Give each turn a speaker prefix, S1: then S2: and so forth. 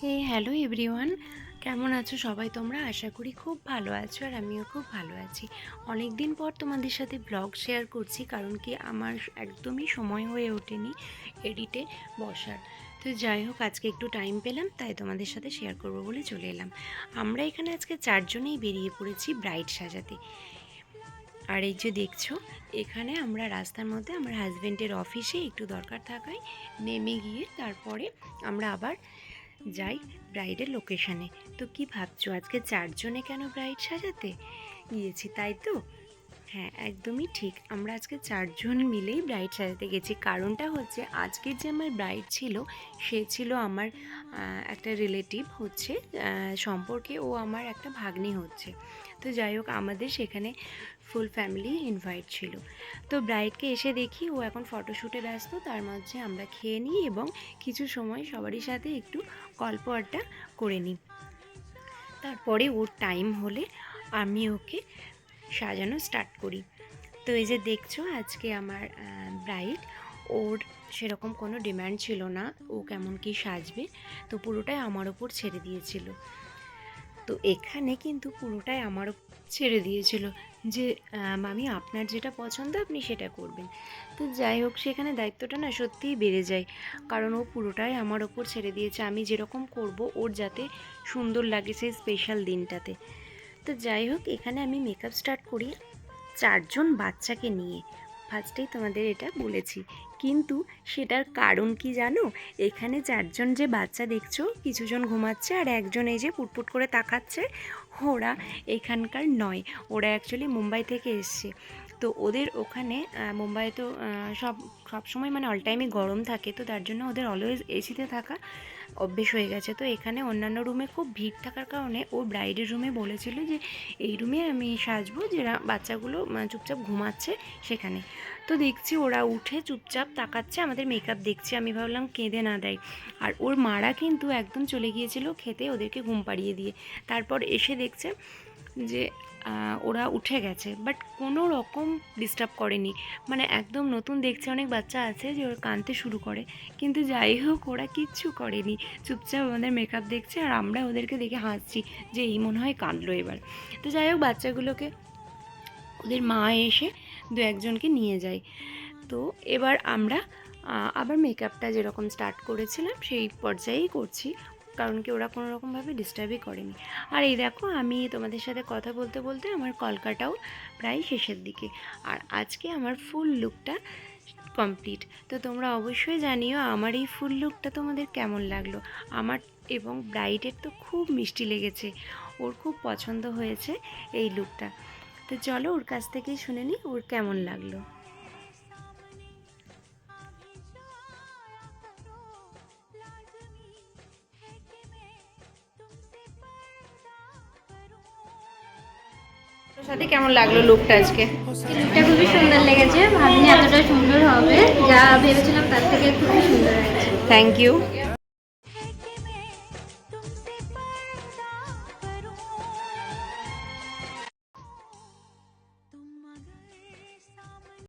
S1: হে hello everyone কেমন আছো সবাই তোমরা? আশা করি খুব ভালো আছো আর আমিও খুব ভালো আছি। অনেক দিন পর তোমাদের সাথে ব্লগ শেয়ার করছি কারণ কি আমার একদমই সময় হয়ে ওঠেনি এডিটে বসার। তো যাই হোক, আজকে একটু টাইম পেলাম, তাই তোমাদের সাথে শেয়ার করব বলে চলে এলাম। আমরা এখানে আজকে চারজনেই বেরিয়ে পড়েছি ব্রাইড সাজাতে। আর এই যে দেখছ, এখানে আমরা রাস্তার মধ্যে আমার হাজব্যান্ডের অফিসে একটু দরকার থাকায় নেমে গিয়ে তারপরে আমরা আবার যাই ব্রাইডের লোকেশানে তো কি ভাবছ আজকে চারজনে কেন ব্রাইড সাজাতে? গিয়েছি তাই তো? হ্যাঁ একদমই ঠিক। আমরা আজকে চারজন মিলেই ব্রাইড সাজাতে গেছি। কারণটা হচ্ছে, আজকের যে আমার ব্রাইড ছিল, সে ছিল আমার একটা রিলেটিভ হচ্ছে সম্পর্কে ও আমার একটা ভাগ্নি হচ্ছে। তো যাই হোক, আমাদের সেখানে ফুল ফ্যামিলি ইনভাইট ছিল। তো ব্রাইডকে এসে দেখি, ও এখন ফটোশ্যুটে ব্যস্ত। তার মাঝে আমরা খেয়ে নিই এবং কিছু সময় সবারই সাথে একটু গল্প আড্ডা করে নিই। তারপরে ওর টাইম হলে আমি ওকে সাজানো স্টার্ট করি। তো এই যে দেখছ আজকে আমার ব্রাইড ওর সেরকম কোনো ডিমান্ড ছিল না, ও কেমন কি সাজবে, তো পুরোটাই আমার ওপর ছেড়ে দিয়েছিল। তো এখানে কিন্তু পুরোটাই আমার ছেড়ে দিয়েছিল যে মামি, আপনার যেটা পছন্দ আপনি সেটা করবেন। তো যাই হোক, সেখানে দায়িত্বটা না সত্যিই বেড়ে যায়, কারণ ও পুরোটাই আমার ওপর ছেড়ে দিয়েছে। আমি যেরকম করব, ওর যাতে সুন্দর লাগে সেই স্পেশাল দিনটাতে। তো যাই হোক, এখানে আমি মেকআপ স্টার্ট করি। চারজন বাচ্চাকে নিয়ে। ফার্স্টেই তোমাদের এটা বলেছি। কিন্তু সেটার কারণ কি জানো? এখানে চারজন যে বাচ্চা দেখছ কিছুজন ঘুমাচ্ছে আর একজন এই যে পুটপুট করে তাকাচ্ছে ওরা এখানকার নয়। ওরা অ্যাকচুয়ালি মুম্বাই থেকে এসছে। তো ওদের ওখানে মুম্বাই তো আহ, সব সবসময় মানে অল টাইমে গরম থাকে তো তার জন্য ওদের অলওয়েজ এসিতে থাকা অভ্যেস হয়ে গেছে। তো এখানে অন্যান্য রুমে খুব ভিড় থাকার কারণে ও ব্রাইডের রুমে বলেছিল যে এই রুমে আমি সাজবো যে বাচ্চাগুলো মানে চুপচাপ ঘুমাচ্ছে সেখানে। তো দেখছি ওরা উঠে চুপচাপ তাকাচ্ছে, আমাদের মেকআপ দেখছে। আমি ভাবলাম কেঁদে না দেয়। আর ওর মারা কিন্তু একদম চলে গিয়েছিল খেতে ওদেরকে ঘুম পাড়িয়ে দিয়ে। তারপর এসে দেখছে যে ওরা উঠে গেছে। বাট কোনো রকম ডিস্টার্ব করেনি। মানে একদম নতুন দেখছে অনেক বাচ্চা আছে যে ওরা কাঁদতে শুরু করে। কিন্তু যাই হোক, ওরা কিচ্ছু করেনি। চুপচাপ আমাদের মেকআপ দেখছে আর আমরা ওদেরকে দেখে হাসছি যে, এই মনে হয় কাঁদলো এবার। তো যাই হোক, বাচ্চাগুলোকে ওদের মা এসে দু একজনকে নিয়ে যায়। তো এবার আমরা আবার মেকআপটা যেরকম স্টার্ট করেছিলাম সেই পর্যায়েই করছি, কারণ কি ওরা কোনো রকমভাবে ডিস্টার্বই করেনি। আর এই দেখো, আমি তোমাদের সাথে কথা বলতে বলতে আমার কলকাটাও প্রায় শেষের দিকে। আর আজকে আমার ফুল লুকটা কমপ্লিট তো তোমরা অবশ্যই জানিও আমার এই ফুল লুকটা তোমাদের কেমন লাগল? আমার এবং ব্রাইডের তো খুব মিষ্টি লেগেছে। ওর খুব পছন্দ হয়েছে এই লুকটা তো চলো ওর কাছ থেকেই শুনে নিই ওর কেমন লাগল।
S2: তোর সাথে কেমন লাগল লুকটা আজকে?
S3: লুকটা খুবই সুন্দর লেগেছে। ভাবিনি এতটা সুন্দর হবে। যা ভেবেছিলাম তার থেকে খুবই সুন্দর হয়েছে।
S2: Thank you